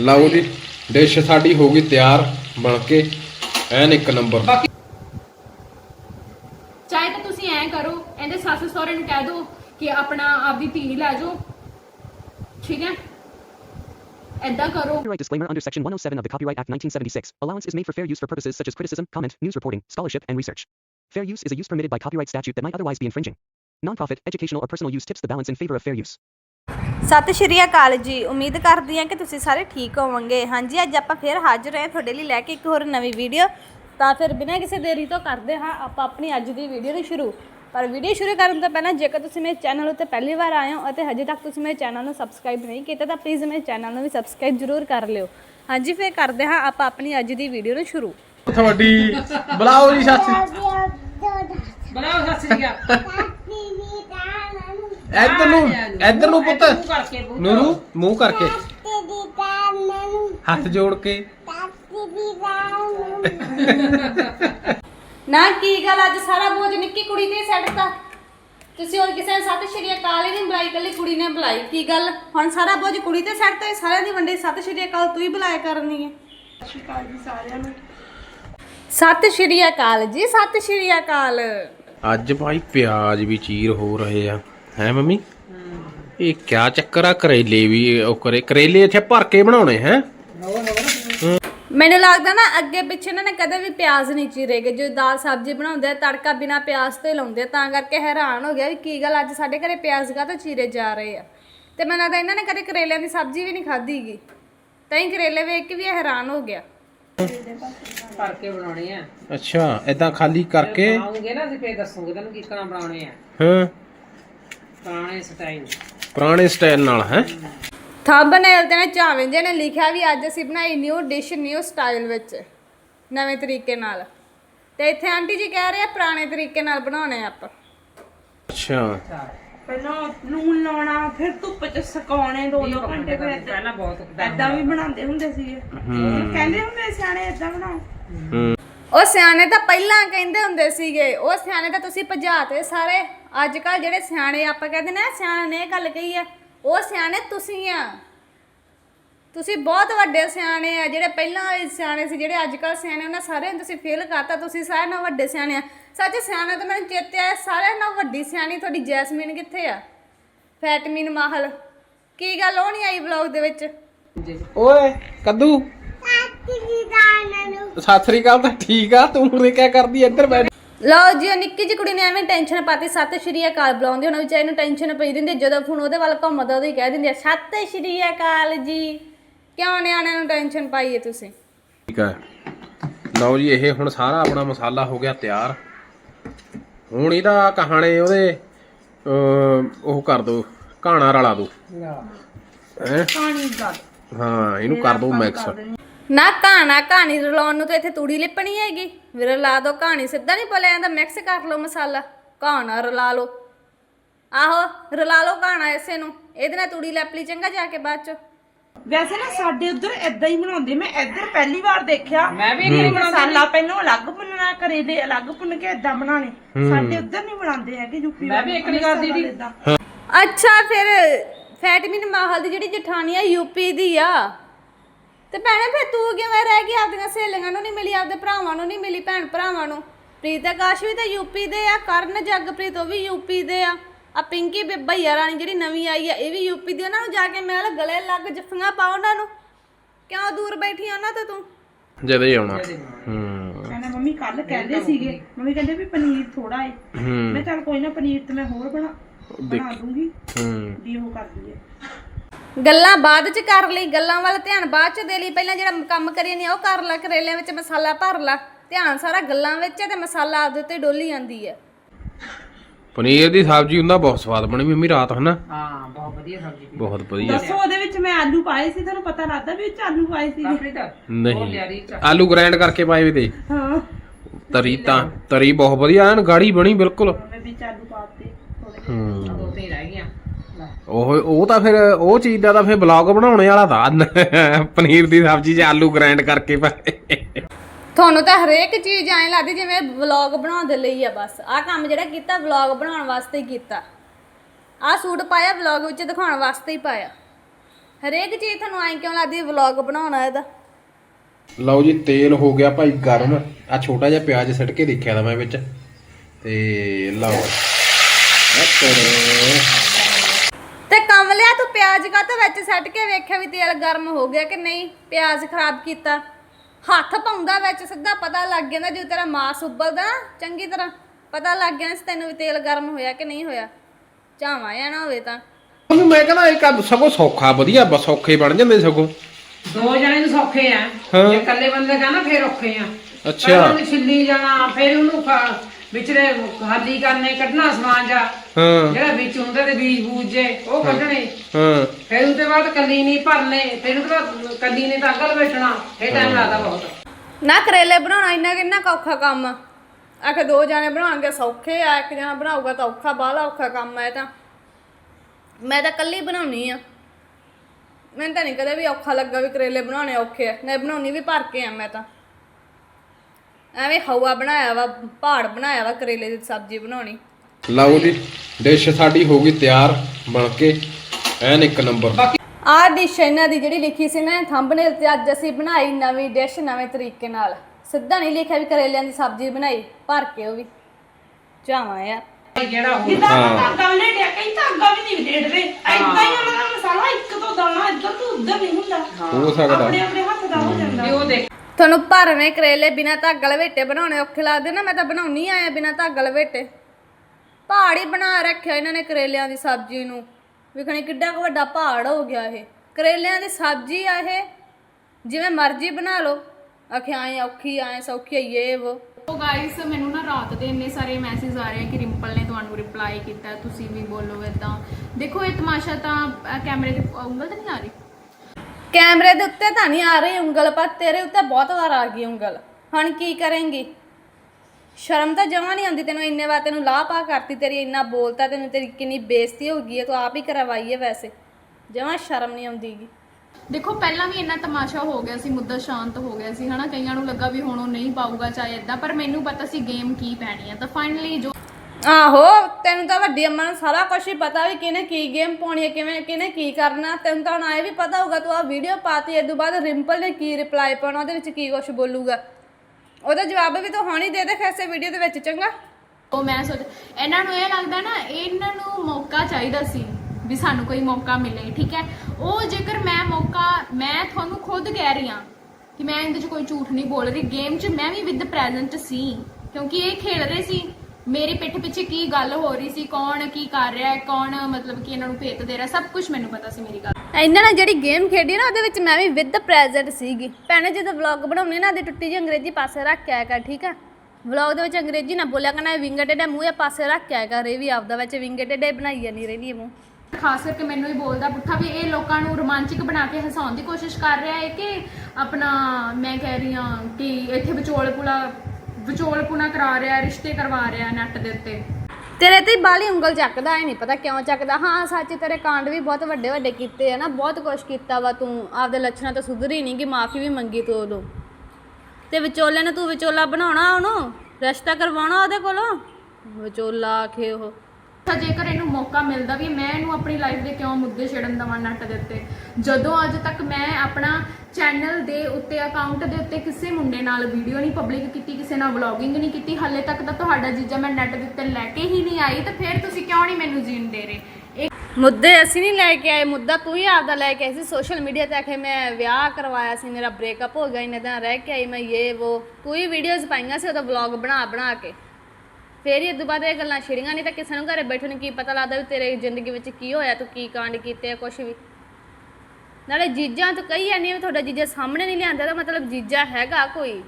ਲਓ ਜੀ ਡਿਸ਼ ਸਾਡੀ ਹੋ ਗਈ ਤਿਆਰ ਬਣ ਕੇ ਐਨ ਇੱਕ ਨੰਬਰ ਚਾਹੇ ਤਾਂ ਤੁਸੀਂ ਐਂ ਕਰੋ ਇਹਦੇ ਸੱਸ ਸਹੁਰੇ ਨੂੰ ਕਹਿ ਦਿਓ ਕਿ ਆਪਣਾ ਆਪਦੀ ਧੀ ਲੈ ਜਾਓ ਠੀਕ ਹੈ ਐਦਾਂ ਕਰੋ Copyright disclaimer under Section 107 of the Copyright Act 1976. Allowance is made for fair use for purposes such as criticism, comment, news reporting, scholarship, and research. Fair use is a use permitted by copyright statute that might otherwise be infringing. Nonprofit, educational, or personal use tips the balance in favor of fair use. ਸਤਿ ਸ਼੍ਰੀ ਅਕਾਲ ਜੀ। ਉਮੀਦ ਕਰਦੀ ਹਾਂ ਕਿ ਤੁਸੀਂ ਸਾਰੇ ਠੀਕ ਹੋਵੋਗੇ। ਹਾਂਜੀ ਅੱਜ ਆਪਾਂ ਫੇਰ ਹਾਜ਼ਰ ਹਾਂ ਤੁਹਾਡੇ ਲਈ ਲੈ ਕੇ ਇੱਕ ਹੋਰ ਨਵੀਂ ਵੀਡੀਓ। ਤਾਂ ਫਿਰ ਬਿਨਾਂ ਕਿਸੇ ਦੇਰੀ ਤੋਂ ਕਰਦੇ ਹਾਂ ਆਪਾਂ ਆਪਣੀ ਅੱਜ ਦੀ ਵੀਡੀਓ ਨੂੰ ਸ਼ੁਰੂ। ਪਰ ਵੀਡੀਓ ਸ਼ੁਰੂ ਕਰਨ ਤੋਂ ਪਹਿਲਾਂ ਜੇਕਰ ਤੁਸੀਂ ਮੇਰੇ ਚੈਨਲ ਉੱਤੇ ਪਹਿਲੀ ਵਾਰ ਆਏ ਹੋ ਅਤੇ ਹਜੇ ਤੱਕ ਤੁਸੀਂ ਮੇਰੇ ਚੈਨਲ ਨੂੰ ਸਬਸਕ੍ਰਾਈਬ ਨਹੀਂ ਕੀਤਾ ਤਾਂ ਪਲੀਜ਼ ਮੇਰੇ ਚੈਨਲ ਨੂੰ ਵੀ ਸਬਸਕ੍ਰਾਈਬ ਜ਼ਰੂਰ ਕਰ ਲਿਓ। ਹਾਂਜੀ ਫੇਰ ਕਰਦੇ ਹਾਂ ਆਪਾਂ ਆਪਣੀ ਅੱਜ ਦੀ ਵੀਡੀਓ ਨੂੰ ਸ਼ੁਰੂ। ਤੁਹਾਡੀ ਬੁਲਾਓ ਜੀ ਸੱਸ ਬਣਾਓ ਸਤਿ ਸ੍ਰੀ ਅਕਾਲ। ਇੱਧਰ ਨੂੰ ਇੱਧਰ ਨੂੰ ਪੁੱਤ। ਨੂਰੂ ਮੂੰਹ ਕਰਕੇ। ਹੱਥ ਜੋੜ ਕੇ। ਨਾ। ਕੀ ਗੱਲ ਅੱਜ ਸਾਰਾ ਬੋਝ ਨਿੱਕੀ ਕੁੜੀ ਤੇ ਸੱਟਤਾ ਤੁਸੀਂ ਹੋਰ ਕਿਸੇ ਨੇ ਸਤਿ ਸ਼੍ਰੀ ਅਕਾਲ ਹੀ ਨਹੀਂ ਬੁਲਾਈ ਕੱਲੀ ਕੁੜੀ ਨੇ ਬੁਲਾਈ। ਕੀ ਗੱਲ? ਹੁਣ ਸਾਰਾ ਬੋਝ ਕੁੜੀ ਤੇ ਸੱਟਤਾ ਇਹ ਸਾਰਿਆਂ ਦੀ ਵੰਡੇ ਸਤਿ ਸ਼੍ਰੀ ਅਕਾਲ ਤੂੰ ਹੀ ਬੁਲਾਇਆ ਕਰਨੀ ਹੈ। ਸਤਿ ਸ਼੍ਰੀ ਅਕਾਲ ਜੀ ਸਤਿ ਸ਼੍ਰੀ ਅਕਾਲ। ਅੱਜ ਭਾਈ ਪਿਆਜ਼ ਵੀ ਚੀਰ ਹੋ ਰਹੇ ਆ। ਹੈ ਮੰਮੀ? ਇਹ ਕਿਆ ਚੱਕਰ ਆ? ਕਰੇਲੇ ਵੀ ਉਹ ਕਰੇ ਕਰੇਲੇ ਇੱਥੇ ਭਰ ਕੇ ਬਣਾਉਣੇ ਹੈ? ਮੈਨੂੰ ਲੱਗਦਾ ਨਾ ਅੱਗੇ ਪਿੱਛੇ ਇਹਨਾਂ ਨੇ ਕਦੇ ਵੀ ਪਿਆਜ਼ ਨਹੀਂ ਚੀਰੇਗੇ ਜੋ ਦਾਲ ਸਬਜ਼ੀ ਬਣਾਉਂਦੇ ਆ ਤੜਕਾ ਬਿਨਾ ਪਿਆਜ਼ ਤੇ ਲਾਉਂਦੇ ਆ, ਤਾਂ ਕਰਕੇ ਹੈਰਾਨ ਹੋ ਗਿਆ ਵੀ ਕੀ ਗੱਲ ਅੱਜ ਸਾਡੇ ਘਰੇ ਪਿਆਜ਼ ਕਾ ਤਾਂ ਚੀਰੇ ਜਾ ਰਹੇ ਆ? ਤੇ ਮੈਨੂੰ ਲੱਗਦਾ ਇਹਨਾਂ ਨੇ ਕਦੇ ਕਰੇਲਿਆਂ ਦੀ ਸਬਜ਼ੀ ਵੀ ਨਹੀਂ ਖਾਧੀਗੀ ਤਾਂ ਹੀ ਕਰੇਲੇ ਵੇਖ ਕੇ ਵੀ ਇਹ ਹੈਰਾਨ ਹੋ ਗਿਆ। ਕਰਕੇ ਬਣਾਉਣੇ ਆ। ਅੱਛਾ ਇਦਾਂ ਖਾਲੀ ਕਰਕੇ? ਆਉਂਗੇ ਨਾ ਅਸੀਂ ਫੇਰ ਦੱਸੂਗੇ ਤੈਨੂੰ ਕਿਸ ਤਰ੍ਹਾਂ ਬਣਾਉਣੇ ਆ। ਹਾਂ। ਪੁਰਾਣੇ ਸਟਾਈਲ ਪੁਰਾਣੇ ਸਟਾਈਲ ਨਾਲ ਹੈ? ਥੰਬਨੇਲ ਤੇ ਨਾ ਚਾਵੇਂ ਜੇ ਨੇ ਲਿਖਿਆ ਵੀ ਅੱਜ ਅਸੀਂ ਬਣਾਈ ਨਿਊ ਡਿਸ਼ ਨਿਊ ਸਟਾਈਲ ਵਿੱਚ ਨਵੇਂ ਤਰੀਕੇ ਨਾਲ। ਤੇ ਇੱਥੇ ਆਂਟੀ ਜੀ ਕਹਿ ਰਹੇ ਆ ਪੁਰਾਣੇ ਤਰੀਕੇ ਨਾਲ ਬਣਾਉਣੇ ਆ ਆਪਾਂ। ਅੱਛਾ। ਪਹਿਲਾਂ ਲੂਣ ਲਾਉਣਾ ਫਿਰ ਧੁੱਪ 'ਚ ਸੁਕਾਉਣੇ ਦੋ ਦੋ ਘੰਟੇ ਫਿਰ ਪਹਿਲਾਂ ਬਹੁਤ ਏਦਾਂ ਵੀ ਬਣਾਉਂਦੇ ਹੁੰਦੇ ਸੀਗੇ। ਕਹਿੰਦੇ ਹੁੰਦੇ ਸਿਆਣੇ ਏਦਾਂ ਬਣਾਓ। ਹੂੰ। ਉਹ ਸਿਆਣੇ ਤਾਂ ਪਹਿਲਾਂ ਕਹਿੰਦੇ ਹੁੰਦੇ ਸੀਗੇ, ਉਹ ਸਿਆਣੇ ਤਾਂ ਤੁਸੀਂ ਭਜਾਤੇ ਸਾਰੇ। ਅੱਜ ਕੱਲ ਜਿਹੜੇ ਸਿਆਣੇ ਆਪਾਂ ਕਹਿੰਦੇ ਨੇ ਸਿਆਣੇ ਨੇ ਇਹ ਗੱਲ ਕਹੀ ਆ, ਉਹ ਸਿਆਣੇ ਤੁਸੀਂ ਆ। ਤੁਸੀਂ ਬਹੁਤ ਵੱਡੇ ਸਿਆਣੇ ਆ, ਜਿਹੜੇ ਪਹਿਲਾਂ ਸਿਆਣੇ ਸੀ, ਜਿਹੜੇ ਅੱਜ ਕੱਲ ਸਿਆਣੇ ਉਹਨਾਂ ਸਾਰਿਆਂ ਨੂੰ ਤੁਸੀਂ ਫੇਲ ਕਰਤਾ, ਤੁਸੀਂ ਸਾਰਿਆਂ ਨਾਲ ਵੱਡੇ ਸਿਆਣੇ ਆ। ਸੱਚ ਸਿਆਣੇ ਤਾਂ ਮੈਨੂੰ ਚੇਤੇ ਆਇਆ, ਸਾਰਿਆਂ ਨਾਲ ਵੱਡੀ ਸਿਆਣੀ ਤੁਹਾਡੀ ਜੈਸਮੀਨ ਕਿੱਥੇ ਆ? ਫੈਟਮੀਨ ਮਾਹਲ। ਕੀ ਗੱਲ, ਉਹ ਨਹੀਂ ਆਈ ਵਲੌਗ ਦੇ ਵਿੱਚ? ਓਏ, ਕੱਦੂ। ਸਤਿ ਸ੍ਰੀ ਅਕਾਲ ਤਾਂ ਠੀਕ ਆ ਤੂੰ ਉਰੇ ਕਿਆ ਕਰਦੀ ਇੱਧਰ ਬੈਠ। ਲਓ ਜੀ ਉਹ ਨਿੱਕੀ ਜਿਹੀ ਕੁੜੀ ਨੇ ਐਵੇਂ ਟੈਨਸ਼ਨ ਪਾਤੀ ਸਤਿ ਸ਼੍ਰੀ ਅਕਾਲ ਬੁਲਾਉਂਦੀ ਹੁਣ ਵਿਚਾਰੀ ਨੂੰ ਟੈਨਸ਼ਨ ਪਈ ਦਿੰਦੀ ਜਦੋਂ ਫੋਨ ਉਹਦੇ ਵੱਲ ਘੁੰਮਦਾ ਉਹਦੀ ਕਹਿ ਦਿੰਦੀ ਆ ਸਤਿ ਸ਼੍ਰੀ ਅਕਾਲ ਜੀ। ਕਿਉਂ ਨਿਆਣਿਆਂ ਨੂੰ ਟੈਨਸ਼ਨ ਪਾਈਏ ਤੁਸੀਂ? ਠੀਕ ਹੈ ਲਓ ਜੀ ਇਹ ਹੁਣ ਸਾਰਾ ਆਪਣਾ ਮਸਾਲਾ ਹੋ ਗਿਆ ਤਿਆਰ। ਹੁਣ ਇਹਦਾ ਕਹਾਣੇ ਉਹਦੇ ਅਮ, ਉਹ ਕਰ ਦੋ ਘਾਣਾ ਰਲਾ ਦੋ। ਹੈ? ਹਾਂ ਇਹਨੂੰ ਕਰ ਦੋ ਮਿਕਸ ਨਾ ਕਹਾਣਾ ਕਹਾਣੀ ਰਲਾਉਣ ਨੂੰ ਤਾਂ ਇੱਥੇ ਤੂੜੀ ਲਿਪਣੀ ਹੈਗੀ। ਵੀ ਰਲਾ ਦੋ ਕਹਾਣੀ ਸਿੱਧਾ ਨਹੀਂ ਬੋਲਿਆ ਜਾਂਦਾ ਮਿਕਸ ਕਰ ਲਓ ਮਸਾਲਾ। ਕਹਾਣਾ ਰਲਾ ਲਓ। ਆਹੋ ਰਲਾ ਲਓ ਕਹਾਣਾ ਇਸੇ ਨੂੰ। ਇਹਦੇ ਨਾਲ ਤੂੜੀ ਲੱਪ ਲਈ ਚੰਗਾ ਜਾ ਕੇ ਬਾਅਦ ਚ। ਵੈਸੇ ਨਾ ਸਾਡੇ ਉਧਰ ਏਦਾਂ ਹੀ ਬਣਾਉਂਦੇ। ਮੈਂ ਇੱਧਰ ਪਹਿਲੀ ਵਾਰ ਦੇਖਿਆ। ਮੈਂ ਵੀ ਨਹੀਂ ਮਸਾਲਾ ਪਹਿਲਾਂ ਅਲੱਗ ਭੁੰਨਣਾ ਕਰੇਲੇ ਅਲੱਗ ਭੁੰਨ ਕੇ ਏਦਾਂ ਬਣਾਣੇ ਸਾਡੇ ਉਧਰ ਨਹੀਂ ਬਣਾਉਂਦੇ ਹੈਗੇ ਯੂਪੀ ਮੈਂ ਵੀ ਇੱਕ ਨਹੀਂ ਕਰਦੀ ਦੀ। ਅੱਛਾ ਫਿਰ ਫੈਟਮੀਨ ਮਾਹਲ ਦੀ ਜਿਹੜੀ ਜਠਾਣੀ ਆ ਯੂਪੀ ਦੀ ਆ। ਤੇ ਭੈਣੇ ਫਿਰ ਤੂੰ ਕਿਵੇਂ ਰਹਿ ਗਈ? ਆਪਦੀਆਂ ਸਹੇਲੀਆਂ ਨੂੰ ਨਹੀਂ ਮਿਲੀ ਆਪਦੇ ਭਰਾਵਾਂ ਨੂੰ ਨਹੀਂ ਮਿਲੀ ਭੈਣ ਭਰਾਵਾਂ ਨੂੰ। ਪ੍ਰੀਤ ਆਕਾਸ਼ ਵੀ ਤਾਂ ਯੂਪੀ ਦੇ ਆ ਕਰਨ ਜਗਪ੍ਰੀਤ ਉਹ ਵੀ ਯੂਪੀ ਦੇ ਆ। ਆ ਪਿੰਕੀ ਭਈਆ ਰਾਣੀ ਜਿਹੜੀ ਨਵੀਂ ਆਈ ਆ ਇਹ ਵੀ ਯੂਪੀ ਦੀ ਉਹਨਾਂ ਨੂੰ ਜਾ ਕੇ ਮਿਲ ਗਲੇ ਲੱਗ ਜੱਫੀਆਂ ਪਾ ਉਹਨਾਂ ਨੂੰ। ਕਿਉਂ ਦੂਰ ਬੈਠੀ ਆ ਉਹਨਾਂ ਤੋਂ ਤੂੰ? ਜਦੋਂ ਹੀ ਆਉਣਾ। ਹੂੰ ਕਹਿੰਦਾ ਮੰਮੀ ਕੱਲ ਕਹਿੰਦੇ ਸੀਗੇ। ਮੰਮੀ ਕਹਿੰਦੇ ਵੀ ਪਨੀਰ ਥੋੜਾ ਏ। ਹੂੰ। ਮੈਂ ਚੱਲ ਕੋਈ ਨਾ ਪਨੀਰ ਤੇ ਮੈਂ ਹੋਰ ਬਣਾ ਬਣਾ ਦੂੰਗੀ। ਹੂੰ। ਵੀ ਉਹ ਕਰ ਦਈਏ ਗੱਲਾਂ ਬਾਅਦ ਚ ਕਰ ਲਈ ਗੱਲਾਂ ਵੱਲ ਧਿਆਨ ਬਾਅਦ ਚ ਦੇ ਲਈ ਪਹਿਲਾਂ ਜਿਹੜਾ ਕੰਮ ਕਰੀ ਨਹੀਂ ਉਹ ਕਰ ਲੈ ਕਰੇਲਿਆਂ ਵਿੱਚ ਮਸਾਲਾ ਭਰ ਲੈ। ਧਿਆਨ ਸਾਰਾ ਗੱਲਾਂ ਵਿੱਚ ਹੈ ਤੇ ਮਸਾਲਾ ਆਪਦੇ ਉੱਤੇ ਡੋਲੀ ਜਾਂਦੀ ਹੈ ਪਨੀਰ ਦੀ ਸਬਜ਼ੀ ਹੁੰਦਾ ਬਹੁਤ ਸਵਾਦ ਬਣੀ ਮੰਮੀ ਰਾਤ ਹਨਾ? ਹਾਂ ਬਹੁਤ ਵਧੀਆ ਸਬਜ਼ੀ ਬਹੁਤ ਵਧੀਆ। ਦੱਸੋ ਉਹਦੇ ਵਿੱਚ ਮੈਂ ਆਲੂ ਪਾਏ ਸੀ ਤੁਹਾਨੂੰ ਪਤਾ ਲੱਗਦਾ ਵੀ ਉਹ 'ਚ ਆਲੂ ਪਾਏ ਸੀ। ਨਹੀਂ। ਆਲੂ ਗ੍ਰਾਈਂਡ ਕਰਕੇ ਪਾਏ ਵੇ ਤੇ। ਹਾਂ। ਤਰੀ ਤਾਂ ਤਰੀ ਬਹੁਤ ਵਧੀਆ ਐਨ ਗਾੜੀ ਬਣੀ ਬਿਲਕੁਲ। ਮੈਂ ਵਿੱਚ ਆਲੂ ਪਾਤੇ ਥੋੜੇ ਹੂੰ ਦੋ ਤਿੰਨ ਰਹਿ ਗਈਆਂ ਲੈ। ਉਹ ਉਹ ਤਾਂ ਫਿਰ ਉਹ ਚੀਜ਼ ਦਾ ਤਾਂ ਫਿਰ ਬਲੌਗ ਬਣਾਉਣੇ ਵਾਲਾ ਤਾਂ। ਪਨੀਰ ਦੀ ਸਬਜ਼ੀ 'ਚ ਆਲੂ ਗ੍ਰਾਈਂਡ ਕਰਕੇ ਪਾਏ ਤੁਹਾਨੂੰ ਤਾਂ ਹਰੇਕ ਚੀਜ਼ ਐਂ ਲੱਗਦੀ ਜਿਵੇਂ ਵਲੌਗ ਬਣਾਉਣ ਦੇ ਲਈ ਆ ਬਸ। ਆਹ ਕੰਮ ਜਿਹੜਾ ਕੀਤਾ ਵਲੌਗ ਬਣਾਉਣ ਵਾਸਤੇ ਹੀ ਕੀਤਾ। ਆਹ ਸੂਟ ਪਾਇਆ ਵਲੌਗ ਵਿੱਚ ਦਿਖਾਉਣ ਵਾਸਤੇ ਹੀ ਪਾਇਆ। ਹਰੇਕ ਚੀਜ਼ ਤੁਹਾਨੂੰ ਐਂ ਕਿਉਂ ਲੱਗਦੀ ਵਲੌਗ ਬਣਾਉਣਾ ਇਹਦਾ? ਲਓ ਜੀ ਤੇਲ ਹੋ ਗਿਆ ਭਾਈ ਗਰਮ। ਆ ਛੋਟਾ ਜਿਹਾ ਪਿਆਜ਼ ਸਿੱਟ ਕੇ ਦੇਖਿਆ ਤਾਂ ਮੈਂ ਵਿੱਚ। ਤੇ ਲਓ। ਤੇ ਕਮਲਿਆ ਤੂੰ ਪਿਆਜ਼ ਕਾ ਤਾਂ ਵਿੱਚ ਸੱਟ ਕੇ ਵੇਖਿਆ ਵੀ ਤੇਲ ਗਰਮ ਹੋ ਗਿਆ ਕਿ ਨਹੀਂ? ਪਿਆਜ਼ ਖਰਾਬ ਕੀਤਾ। ਹੱਥ ਪਾਉਂਦਾ ਵਿੱਚ ਸਿੱਧਾ ਪਤਾ ਲੱਗ ਜਾਂਦਾ ਜਦੋਂ ਤੇਰਾ ਮਾਸ ਉੱਬਲਦਾ। ਨਾ ਚੰਗੀ ਤਰ੍ਹਾਂ ਪਤਾ ਲੱਗ ਗਿਆ ਸੀ ਤੈਨੂੰ ਵੀ ਤੇਲ ਗਰਮ ਹੋਇਆ ਕਿ ਨਹੀਂ ਹੋਇਆ। ਚਾਵਾਂ ਜਾਂ ਨਾ ਹੋਵੇ ਤਾਂ। ਉਹਨੂੰ ਮੈਂ ਕਹਿੰਦਾ ਇੱਕ ਆ ਸਗੋਂ ਸੌਖਾ ਵਧੀਆ ਬਸ ਸੌਖੇ ਬਣ ਜਾਂਦੇ ਸਗੋਂ। ਦੋ ਜਣੇ ਨੂੰ ਸੌਖੇ ਆ। ਹਾਂ। ਜੇ ਇਕੱਲੇ ਬੰਦੇ ਕਾ ਨਾ ਫੇਰ ਔਖੇ ਆ। ਅੱਛਾ। ਪਹਿਲਾਂ ਉਹਨੂੰ ਛਿੱਲੀ ਜਾਣਾ ਫਿਰ ਉਹਨੂੰ ਖਾ- ਵਿਚਲੇ ਹਾਲੀ ਕਰਨੇ ਕੱਢਣਾ ਸਮਾਨ ਜਾ। ਹਾਂ। ਜਿਹੜਾ ਵਿੱਚ ਹੁੰਦੇ ਤੇ ਬੀਜ ਬੂਜ ਜੇ ਉਹ ਕੱਢਣੇ। ਹਾਂ। ਫਿਰ ਉਹਦੇ ਬਾਅਦ ਕੱਲੀ ਨਹੀਂ ਭਰਨੇ ਫਿਰ ਉਹਦੇ ਬਾਅਦ ਕੱਲੀ ਨੇ ਤਾਂ ਅੱਗਲ ਬੈਠਣਾ ਫਿਰ ਟਾਈਮ ਲੱਗਦਾ ਬਹੁਤ। ਨਾ ਕਰੇਲੇ ਬਣਾਉਣਾ ਇੰਨਾ ਕਿੰਨਾ ਔਖਾ ਕੰਮ। ਆ ਆਖੇ ਦੋ ਜਾਣੇ ਬਣਾਉਣਗੇ ਸੌਖੇ ਆ ਇੱਕ ਜਣਾ ਬਣਾਊਗਾ ਤਾਂ ਔਖਾ ਬਾਹਲਾ ਔਖਾ ਕੰਮ ਆ ਇਹ ਤਾਂ। ਮੈਂ ਤਾਂ ਕੱਲੀ ਬਣਾਉਣੀ ਆ। ਮੈਨੂੰ ਤਾਂ ਨਹੀਂ ਕਦੇ ਵੀ ਔਖਾ ਲੱਗਾ ਵੀ ਕਰੇਲੇ ਬਣਾਉਣੇ ਔਖੇ ਆ। ਮੈਂ ਬਣਾਉਣੀ ਵੀ ਭਰ ਕੇ ਆ ਮੈਂ ਤਾਂ। ਐਵੇਂ ਹਵਾ ਬਣਾਇਆ ਵਾ ਪਹਾੜ ਬਣਾਇਆ ਵਾ ਕਰੇਲੇ ਦੀ ਸਬਜ਼ੀ ਬਣਾਉਣੀ। ਲਓ ਜੀ ਡਿਸ਼ ਸਾਡੀ ਹੋ ਗਈ ਤਿਆਰ ਬਣ ਕੇ ਐਨ ਇੱਕ ਨੰਬਰ। ਆਹ ਡਿਸ਼ ਇਹਨਾਂ ਦੀ ਜਿਹੜੀ ਲਿਖੀ ਸੀ ਨਾ ਥੰਬਨੇਲ ਤੇ ਅੱਜ ਅਸੀਂ ਬਣਾਈ ਨਵੀਂ ਡਿਸ਼ ਨਵੇਂ ਤਰੀਕੇ ਨਾਲ। ਸਿੱਧਾ ਨਹੀਂ ਲਿਖਿਆ ਵੀ ਕਰੇਲਿਆਂ ਦੀ ਸਬਜ਼ੀ ਬਣਾਈ ਭਰ ਕੇ ਉਹ ਵੀ। ਚਾਵਾਂ ਯਾਰ ਜਿਹੜਾ ਹੋ। ਜਿੱਦਾਂ ਧਾਗਾ ਵੀ ਡਿਆ ਕਈ ਧਾਗਾ ਵੀ ਨਹੀਂ ਡੇੜਦੇ ਐਦਾਂ ਹੀ ਉਹਨਾਂ ਦਾ ਮਸਾਲਾ ਇੱਕ ਤੋਂ ਦਾਣਾ ਇੱਧਰ ਤੋਂ ਉੱਧਰ ਨਹੀਂ ਹੁੰਦਾ। ਹੋ ਸਕਦਾ। ਆਪਣੇ ਆਪਣੇ ਹੱਥ ਦਾ ਹੋ ਜਾਂਦਾ। ਵੀ ਉਹ ਦੇਖ ਤੁਹਾਨੂੰ ਭਰਵੇਂ ਕਰੇਲੇ ਬਿਨਾ ਧਾਗਾ ਲਵੇਟੇ ਬਣਾਉਣੇ ਔਖੇ ਲੱਗਦੇ ਨਾ ਮੈਂ ਤਾਂ ਬਣਾਉਣੀ ਆਇਆ ਬਿਨਾ ਧਾਗਾ ਲਵੇਟੇ ਪਹਾੜ ਹੀ ਬਣਾ ਰੱਖਿਆ ਇਹਨਾਂ ਨੇ ਕਰੇਲਿਆਂ ਦੀ ਸਬਜ਼ੀ ਨੂੰ। ਵੇਖਣੇ ਕਿੱਡਾ ਕੁ ਵੱਡਾ ਪਹਾੜ ਹੋ ਗਿਆ ਇਹ। ਕਰੇਲਿਆਂ ਦੀ ਸਬਜ਼ੀ ਆ ਇਹ। ਜਿਵੇਂ ਮਰਜ਼ੀ ਬਣਾ ਲਓ। ਆਖੇ ਆਏ ਔਖੀ, ਆਏ ਸੌਖੀ ਇਹ ਉਹ ਗਾਇਸ ਮੈਨੂੰ ਨਾ ਰਾਤ ਦੇ ਇੰਨੇ ਸਾਰੇ ਮੈਸੇਜ ਆ ਰਹੇ ਆ ਕਿ ਰਿੰਪਲ ਨੇ ਤੁਹਾਨੂੰ ਰਿਪਲਾਈ ਕੀਤਾ, ਤੁਸੀਂ ਵੀ ਬੋਲੋ ਇਦਾਂ ਦੇਖੋ ਇਹ ਤਮਾਸ਼ਾ ਤਾਂ ਕੈਮਰੇ ਦੇ ਉਂਗਲ ਤੇ ਨਹੀਂ ਆ ਰਹੀ? ਕੈਮਰੇ ਦੇ ਉੱਤੇ ਤਾਂ ਨਹੀਂ ਆ ਰਹੀ ਉਂਗਲ, ਪਰ ਤੇਰੇ ਉੱਤੇ ਬਹੁਤ ਵਾਰ ਆ ਗਈ ਉਂਗਲ। ਹੁਣ ਕੀ ਕਰੇਂਗੀ? ਸ਼ਰਮ ਤਾਂ ਜਮਾ ਨਹੀਂ ਆਉਂਦੀ ਤੈਨੂੰ, ਇੰਨੇ ਵਾਰ ਤੈਨੂੰ ਲਾਹ ਪਾ ਕਰਤੀ ਤੇਰੀ, ਇੰਨਾ ਬੋਲਤਾ ਤੈਨੂੰ, ਤੇਰੀ ਕਿੰਨੀ ਬੇਇੱਜ਼ਤੀ ਹੋ ਗਈ ਹੈ, ਤੂੰ ਆਪ ਹੀ ਕਰਵਾਈ ਹੈ ਵੈਸੇ। ਜਮਾ ਸ਼ਰਮ ਨਹੀਂ ਆਉਂਦੀਗੀ। ਦੇਖੋ, ਪਹਿਲਾਂ ਵੀ ਇੰਨਾ ਤਮਾਸ਼ਾ ਹੋ ਗਿਆ ਸੀ, ਮੁੱਦਾ ਸ਼ਾਂਤ ਹੋ ਗਿਆ ਸੀ, ਹਨਾ? ਕਈਆਂ ਨੂੰ ਲੱਗਾ ਵੀ ਹੁਣ ਉਹ ਨਹੀਂ ਪਾਊਗਾ, ਚਾਹੇ ਇਦਾਂ ਪਰ ਮੈਨੂੰ ਪਤਾ ਸੀ ਗੇਮ ਕੀ ਪੈਣੀ ਹੈ। ਤਾਂ ਫਾਈਨਲੀ ਜੋ ਆਹੋ, ਤੈਨੂੰ ਤਾਂ ਵੱਡੀ ਅੰਮਾ ਨੂੰ ਸਾਰਾ ਕੁਝ ਹੀ ਪਤਾ ਵੀ ਕਿਹਨੇ ਕੀ ਗੇਮ ਪਾਉਣੀ ਹੈ, ਕਿਵੇਂ, ਕਿਹਨੇ ਕੀ ਕਰਨਾ। ਤੈਨੂੰ ਤਾਂ ਹੁਣ ਆਏ ਵੀ ਪਤਾ ਹੋਊਗਾ, ਤੂੰ ਆ ਵੀਡੀਓ ਪਾਤੀ ਇਸ ਤੋਂ ਬਾਅਦ ਰਿੰਪਲ ਨੇ ਕੀ ਰਿਪਲਾਈ ਪਾਉਣਾ, ਉਹਦੇ ਵਿੱਚ ਕੀ ਕੁਝ ਬੋਲੂਗਾ। ਉਹਦਾ ਜਵਾਬ ਵੀ ਤੂੰ ਹੁਣ ਹੀ ਦੇ ਦੇ ਖੈਸੇ ਵੀਡੀਓ ਦੇ ਵਿੱਚ, ਚੰਗਾ? ਉਹ ਮੈਂ ਸੋਚ, ਇਹਨਾਂ ਨੂੰ ਇਹ ਲੱਗਦਾ ਨਾ, ਇਹਨਾਂ ਨੂੰ ਮੌਕਾ ਚਾਹੀਦਾ ਸੀ ਵੀ ਸਾਨੂੰ ਕੋਈ ਮੌਕਾ ਮਿਲੇ, ਠੀਕ ਹੈ? ਉਹ ਜੇਕਰ ਮੈਂ ਮੌਕਾ, ਮੈਂ ਤੁਹਾਨੂੰ ਖੁਦ ਕਹਿ ਰਹੀ ਹਾਂ ਕਿ ਮੈਂ ਇਹਦੇ 'ਚ ਕੋਈ ਝੂਠ ਨਹੀਂ ਬੋਲ ਰਹੀ ਗੇਮ 'ਚ ਮੈਂ ਵੀ ਵਿਦ ਪ੍ਰੈਜ਼ੈਂਟ ਸੀ, ਕਿਉਂਕਿ ਇਹ ਖੇਡ ਰਹੇ ਸੀ। ਮੇਰੀ ਪਿੱਠ ਪਿੱਛੇ ਕੀ ਗੱਲ ਹੋ ਰਹੀ ਸੀ? ਕੌਣ ਕੀ ਕਰ ਰਿਹਾ ਹੈ? ਕੌਣ ਮਤਲਬ ਕਿ ਇਹਨਾਂ ਨੂੰ ਭੇਤ ਦੇ ਰਿਹਾ? ਸਭ ਕੁਝ ਮੈਨੂੰ ਪਤਾ ਸੀ ਮੇਰੀ ਗੱਲ। ਇਹਨਾਂ ਨੇ ਜਿਹੜੀ ਗੇਮ ਖੇਡੀ ਨਾ ਉਹਦੇ ਵਿੱਚ ਮੈਂ ਵੀ ਵਿਦ ਪ੍ਰੈਜ਼ੈਂਟ ਸੀਗੀ। ਭੈਣੇ ਜਦੋਂ ਵਲੌਗ ਬਣਾਉਣੀ ਨਾ ਦੀ ਟੁੱਟੀ ਜਿਹੀ ਅੰਗਰੇਜ਼ੀ ਪਾਸੇ ਰੱਖ ਕੇ ਆਇਆ ਕਰ ਠੀਕ ਆ? ਵਲੌਗ ਦੇ ਵਿੱਚ ਅੰਗਰੇਜ਼ੀ ਨਾ ਬੋਲਿਆ ਕਰਨਾ ਵਿੰਗੇ ਟੇਡੇ ਮੂੰਹ ਇਹ ਪਾਸੇ ਰੱਖ ਕੇ ਆਇਆ ਕਰ ਇਹ ਵੀ ਆਪਦਾ ਵਿੱਚ ਵਿੰਗੇ ਟੇਡੇ ਬਣਾਈ ਜਾਂਦੀ ਰਹਿੰਦੀ ਹੈ ਮੂੰਹ। ਖਾਸ ਕਰਕੇ ਮੈਨੂੰ ਹੀ ਬੋਲਦਾ ਪੁੱਠਾ ਵੀ ਇਹ ਲੋਕਾਂ ਨੂੰ ਰੋਮਾਂਚਿਕ ਬਣਾ ਕੇ ਹਸਾਉਣ ਦੀ ਕੋਸ਼ਿਸ਼ ਕਰ ਰਿਹਾ ਹੈ ਕਿ ਆਪਣਾ ਮੈਂ ਕਹਿ ਰਹੀ ਹਾਂ ਕਿ ਇੱਥੇ ਵਿਚੋਲਪੁਲਾ ਵਿਚੋਲਪੁਣਾ ਕਰਾ ਰਿਹਾ, ਰਿਸ਼ਤੇ ਕਰਵਾ ਰਿਹਾ ਨੈਟ ਦੇ ਉੱਤੇ। ਤੇਰੇ ਤੇ ਬਾਲੀ ਉਂਗਲ ਚੱਕਦਾ ਐ ਨਹੀਂ ਪਤਾ ਕਿਉਂ ਚੱਕਦਾ। ਹਾਂ, ਸੱਚ ਤੇਰੇ ਕਾਂਡ ਵੀ ਬਹੁਤ ਵੱਡੇ ਵੱਡੇ ਕੀਤੇ ਆ ਨਾ, ਬਹੁਤ ਕੁਛ ਕੀਤਾ ਵਾ ਤੂੰ। ਆਪਦੇ ਲੱਛਣਾਂ ਤੋਂ ਸੁਧਰੀ ਨਹੀਂ ਕਿ ਮਾਫੀ ਵੀ ਮੰਗੀ ਤੂੰ ਉਦੋਂ। ਤੇ ਵਿਚੋਲੇ ਨੇ ਤੂੰ ਵਿਚੋਲਾ ਬਣਾਉਣਾ ਉਹਨੂੰ? ਰਿਸ਼ਤਾ ਕਰਵਾਉਣਾ ਉਹਦੇ ਕੋਲੋਂ? ਵਿਚੋਲਾ ਆਖੇ ਉਹ। ਤਾਂ ਜੇਕਰ ਇਹਨੂੰ ਮੌਕਾ ਮਿਲਦਾ ਵੀ ਮੈਂ ਇਹਨੂੰ ਆਪਣੀ ਲਾਈਫ ਦੇ ਕਿਉਂ ਮੁੱਦੇ ਛੇੜਨ ਦਵਾਂ ਨੈਟ ਦੇ ਉੱਤੇ? ਜਦੋਂ ਅੱਜ ਤੱਕ ਮੈਂ ਆਪਣਾ ਚੈਨਲ ਦੇ ਉੱਤੇ ਅਕਾਊਂਟ ਦੇ ਉੱਤੇ ਕਿਸੇ ਮੁੰਡੇ ਨਾਲ ਵੀਡੀਓ ਨਹੀਂ ਪਬਲਿਕ ਕੀਤੀ, ਕਿਸੇ ਨਾਲ ਵਲੌਗਿੰਗ ਨਹੀਂ ਕੀਤੀ, ਹੱਲੇ ਤੱਕ ਤਾਂ ਤੁਹਾਡਾ ਜੀਜਾ ਮੈਂ ਨੈਟ ਦੇ ਉੱਤੇ ਲੈ ਕੇ ਹੀ ਨਹੀਂ ਆਈ, ਤਾਂ ਫਿਰ ਤੁਸੀਂ ਕਿਉਂ ਨਹੀਂ ਮੈਨੂੰ ਜੀਣ ਦੇ ਰਹੇ? ਇਹ ਮੁੱਦੇ ਅਸੀਂ ਨਹੀਂ ਲੈ ਕੇ ਆਏ, ਮੁੱਦਾ ਤੂੰ ਹੀ ਆਪਦਾ ਲੈ ਕੇ ਆਈ ਸੀ ਸੋਸ਼ਲ ਮੀਡੀਆ ਤੇ ਆਖੇ ਮੈਂ ਵਿਆਹ ਕਰਵਾਇਆ ਸੀ, ਮੇਰਾ ਬ੍ਰੇਕਅਪ ਹੋ ਗਿਆ ਇਹਨਾਂ ਦਾ ਰਹਿ ਕੇ ਆਈ ਮੈਂ, ਇਹ, ਉਹ, ਤੂੰ ਹੀ ਵੀਡੀਓਜ਼ ਪਾਈਆਂ ਸੀ, ਉਹਦਾ ਵਲੌਗ ਬਣਾ ਬਣਾ ਕੇ। ਫੇਰ ਹੀ ਇਦੋਂ ਬਾਅਦ ਇਹ ਗੱਲਾਂ ਛਿੜੀਆਂ, ਨਹੀਂ ਤਾਂ ਕਿਸੇ ਨੂੰ ਘਰੇ ਬੈਠੇ ਨੂੰ ਕੀ ਪਤਾ ਲੱਗਦਾ ਵੀ ਤੇਰੇ ਜ਼ਿੰਦਗੀ ਵਿੱਚ ਕੀ ਹੋਇਆ, ਤੂੰ ਕੀ ਕਾਂਡ ਕੀਤੇ ਆ, ਕੁਛ ਵੀ। ਨਾਲੇ ਜੀਜਾਂ ਤਾਂ ਕਹੀ ਜਾਂਦੀ ਆ ਤੁਹਾਡਾ ਜੀਜਾ ਸਾਹਮਣੇ ਨਹੀਂ ਲਿਆਂਦਾ ਤਾਂ ਮਤਲਬ ਜੀਜਾ ਹੈਗਾ ਕੋਈ।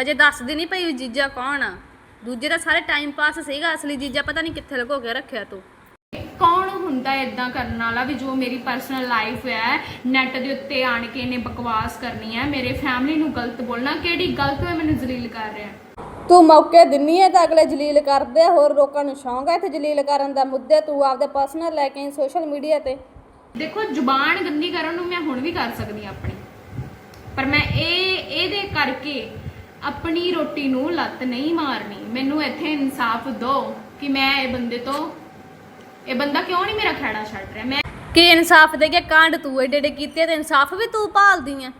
ਹਜੇ ਦੱਸਦੀ ਨਹੀਂ ਪਈ ਜੀਜਾ ਕੌਣ ਆ। ਦੂਜੇ ਦਾ ਸਾਰੇ ਟਾਈਮ ਪਾਸ ਸੀਗਾ, ਅਸਲੀ ਜੀਜਾ ਪਤਾ ਨਹੀਂ ਕਿੱਥੇ ਲਗੋ ਕੇ ਰੱਖਿਆ ਤੂੰ। ਕੌਣ ਹੁੰਦਾ ਇਦਾਂ ਕਰਨ ਵਾਲਾ ਵੀ ਜੋ ਮੇਰੀ ਪਰਸਨਲ ਲਾਈਫ ਹੈ ਨੈਟ ਦੇ ਉੱਤੇ ਆਣ ਕੇ ਇਹਨੇ ਬਕਵਾਸ ਕਰਨੀ ਹੈ, ਮੇਰੇ ਫੈਮਿਲੀ ਨੂੰ ਗਲਤ ਬੋਲਣਾ, ਕਿਹੜੀ ਗਲਤ ਹੈ ਮੈਨੂੰ ਜ਼ਲੀਲ ਕਰ ਰਿਹਾ ਤੂੰ ਮੌਕੇ ਦਿੰਨੀ ਹੈ ਤਾਂ ਅਗਲੇ ਜਲੀਲ ਕਰਦੇ ਆ, ਹੋਰ ਲੋਕਾਂ ਨੂੰ ਸ਼ੌਂਕ ਹੈ ਤੇ ਜਲੀਲ ਕਰਨ ਦਾ ਮੁੱਦੇ ਤੂੰ ਆਪਦੇ ਪਰਸਨਲ ਲੈ ਕੇ ਸੋਸ਼ਲ ਮੀਡੀਆ ਤੇ। ਦੇਖੋ ਜ਼ੁਬਾਨ ਗੰਦੀ ਕਰਨ ਨੂੰ ਮੈਂ ਹੁਣ ਵੀ ਕਰ ਸਕਦੀ ਹਾਂ ਆਪਣੀ। ਪਰ ਮੈਂ ਇਹ ਇਹਦੇ ਕਰਕੇ ਆਪਣੀ ਰੋਟੀ ਨੂੰ ਲੱਤ ਨਹੀਂ ਮਾਰਨੀ। ਮੈਨੂੰ ਇੱਥੇ ਇਨਸਾਫ ਦਿਓ ਕਿ ਮੈਂ ਇਹ ਬੰਦੇ ਤੋਂ ਇਹ ਬੰਦਾ ਕਿਉਂ ਨਹੀਂ ਮੇਰਾ ਖਹਿੜਾ ਛੱਡ ਰਿਹਾ? ਮੈਂ ਕਿ ਇਨਸਾਫ ਦੇ ਕੇ ਕਾਂਡ ਤੂੰ ਏਡੇ ਏਡੇ ਕੀਤੇ ਤੇ ਇਨਸਾਫ ਵੀ ਤੂੰ ਭਾਲਦੀ ਆ।